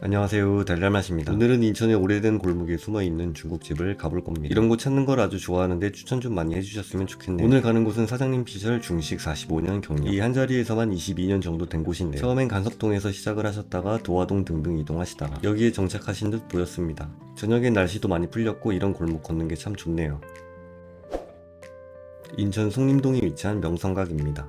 안녕하세요. 달달맛입니다. 오늘은 인천의 오래된 골목에 숨어있는 중국집을 가볼 겁니다. 이런 곳 찾는 걸 아주 좋아하는데 추천 좀 많이 해주셨으면 좋겠네요. 오늘 가는 곳은 사장님 피셜 중식 45년 경력. 이 한자리에서만 22년 정도 된 곳인데요. 처음엔 간석동에서 시작을 하셨다가 도화동 등등 이동하시다가 여기에 정착하신 듯 보였습니다. 저녁엔 날씨도 많이 풀렸고 이런 골목 걷는 게 참 좋네요. 인천 송림동에 위치한 명성각입니다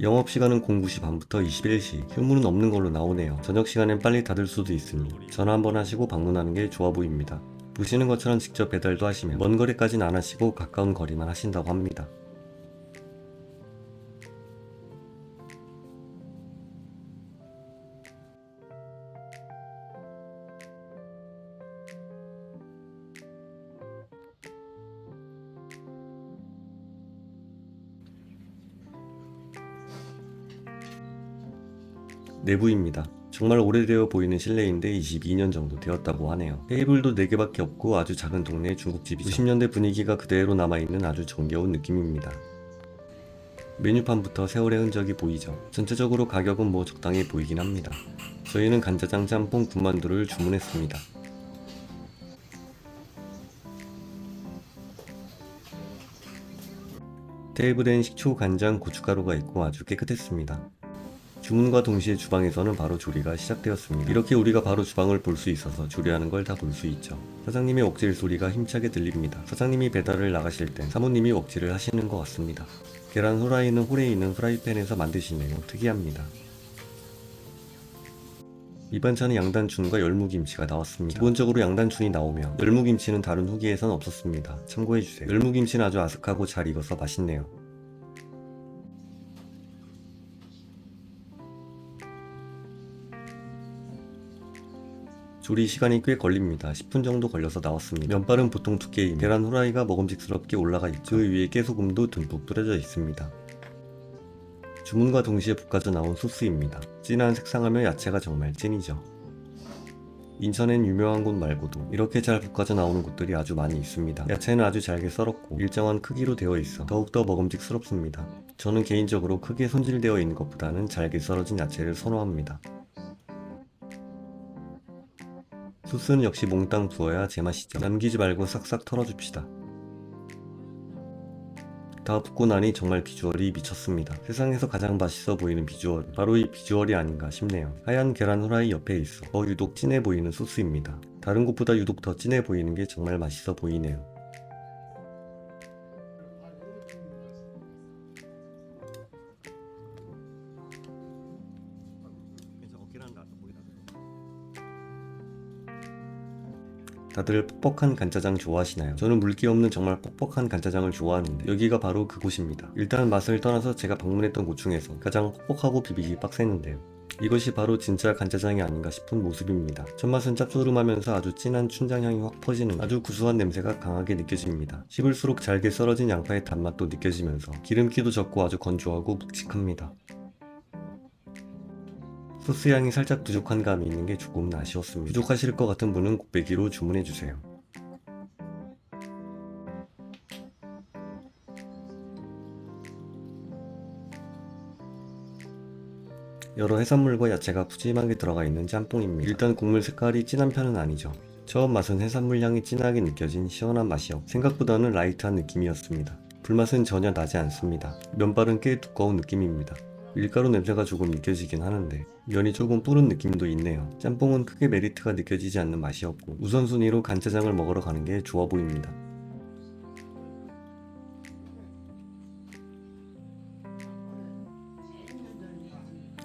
영업시간은 09시 반부터 21시, 휴무는 없는 걸로 나오네요. 저녁 시간엔 빨리 닫을 수도 있으니 전화 한번 하시고 방문하는 게 좋아 보입니다. 보시는 것처럼 직접 배달도 하시면 먼 거리까지는 안 하시고 가까운 거리만 하신다고 합니다. 내부입니다. 정말 오래되어 보이는 실내인데 22년 정도 되었다고 하네요. 테이블도 4개밖에 없고 아주 작은 동네 중국집이죠. 90년대 분위기가 그대로 남아있는 아주 정겨운 느낌입니다. 메뉴판부터 세월의 흔적이 보이죠. 전체적으로 가격은 뭐 적당히 보이긴 합니다. 저희는 간짜장 짬뽕 군만두를 주문했습니다. 테이블엔 식초, 간장, 고춧가루가 있고 아주 깨끗했습니다. 주문과 동시에 주방에서는 바로 조리가 시작되었습니다. 이렇게 우리가 바로 주방을 볼 수 있어서 조리하는 걸 다 볼 수 있죠. 사장님의 옥질 소리가 힘차게 들립니다. 사장님이 배달을 나가실 땐 사모님이 옥질을 하시는 것 같습니다. 계란 후라이는 홀에 있는 후라이팬에서 만드시네요. 특이합니다. 이 반찬은 양단춘과 열무김치가 나왔습니다. 기본적으로 양단춘이 나오면 열무김치는 다른 후기에선 없었습니다. 참고해주세요. 열무김치는 아주 아삭하고 잘 익어서 맛있네요. 조리 시간이 꽤 걸립니다. 10분 정도 걸려서 나왔습니다. 면발은 보통 두께임, 계란 후라이가 먹음직스럽게 올라가 있고 그 위에 깨소금도 듬뿍 뿌려져 있습니다. 주문과 동시에 볶아져 나온 소스입니다. 진한 색상하며 야채가 정말 찐이죠. 인천엔 유명한 곳 말고도 이렇게 잘 볶아져 나오는 곳들이 아주 많이 있습니다. 야채는 아주 잘게 썰었고 일정한 크기로 되어 있어 더욱더 먹음직스럽습니다. 저는 개인적으로 크게 손질되어 있는 것보다는 잘게 썰어진 야채를 선호합니다. 소스는 역시 몽땅 부어야 제맛이죠. 남기지 말고 싹싹 털어줍시다. 다 붓고 나니 정말 비주얼이 미쳤습니다. 세상에서 가장 맛있어 보이는 비주얼 바로 이 비주얼이 아닌가 싶네요. 하얀 계란 후라이 옆에 있어 더 유독 진해 보이는 소스입니다. 다른 곳보다 유독 더 진해 보이는 게 정말 맛있어 보이네요. 다들 뻑뻑한 간짜장 좋아하시나요? 저는 물기 없는 정말 뻑뻑한 간짜장을 좋아하는데 여기가 바로 그곳입니다. 일단 맛을 떠나서 제가 방문했던 곳 중에서 가장 뻑뻑하고 비비기 빡셌는데요. 이것이 바로 진짜 간짜장이 아닌가 싶은 모습입니다. 첫맛은 짭조름하면서 아주 진한 춘장향이 확 퍼지는 아주 구수한 냄새가 강하게 느껴집니다. 씹을수록 잘게 썰어진 양파의 단맛도 느껴지면서 기름기도 적고 아주 건조하고 묵직합니다. 소스 향이 살짝 부족한 감이 있는 게 조금 아쉬웠습니다. 부족하실 것 같은 분은 곱빼기로 주문해주세요. 여러 해산물과 야채가 푸짐하게 들어가 있는 짬뽕입니다. 일단 국물 색깔이 진한 편은 아니죠. 처음 맛은 해산물 향이 진하게 느껴진 시원한 맛이었고 생각보다는 라이트한 느낌이었습니다. 불맛은 전혀 나지 않습니다. 면발은 꽤 두꺼운 느낌입니다. 밀가루 냄새가 조금 느껴지긴 하는데 면이 조금 뿌른 느낌도 있네요. 짬뽕은 크게 메리트가 느껴지지 않는 맛이었고 우선순위로 간짜장을 먹으러 가는 게 좋아 보입니다.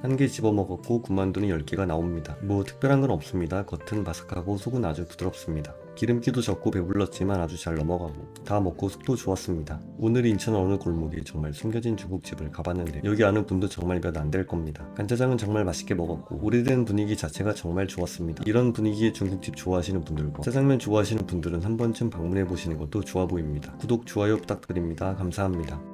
한 개 집어 먹었고 군만두는 10개가 나옵니다. 뭐 특별한 건 없습니다. 겉은 바삭하고 속은 아주 부드럽습니다. 기름기도 적고 배불렀지만 아주 잘 넘어가고 다 먹고 속도 좋았습니다. 오늘 인천 어느 골목에 정말 숨겨진 중국집을 가봤는데 여기 아는 분도 정말 몇 안 될 겁니다. 간짜장은 정말 맛있게 먹었고 오래된 분위기 자체가 정말 좋았습니다. 이런 분위기의 중국집 좋아하시는 분들과 짜장면 좋아하시는 분들은 한 번쯤 방문해 보시는 것도 좋아 보입니다. 구독, 좋아요 부탁드립니다. 감사합니다.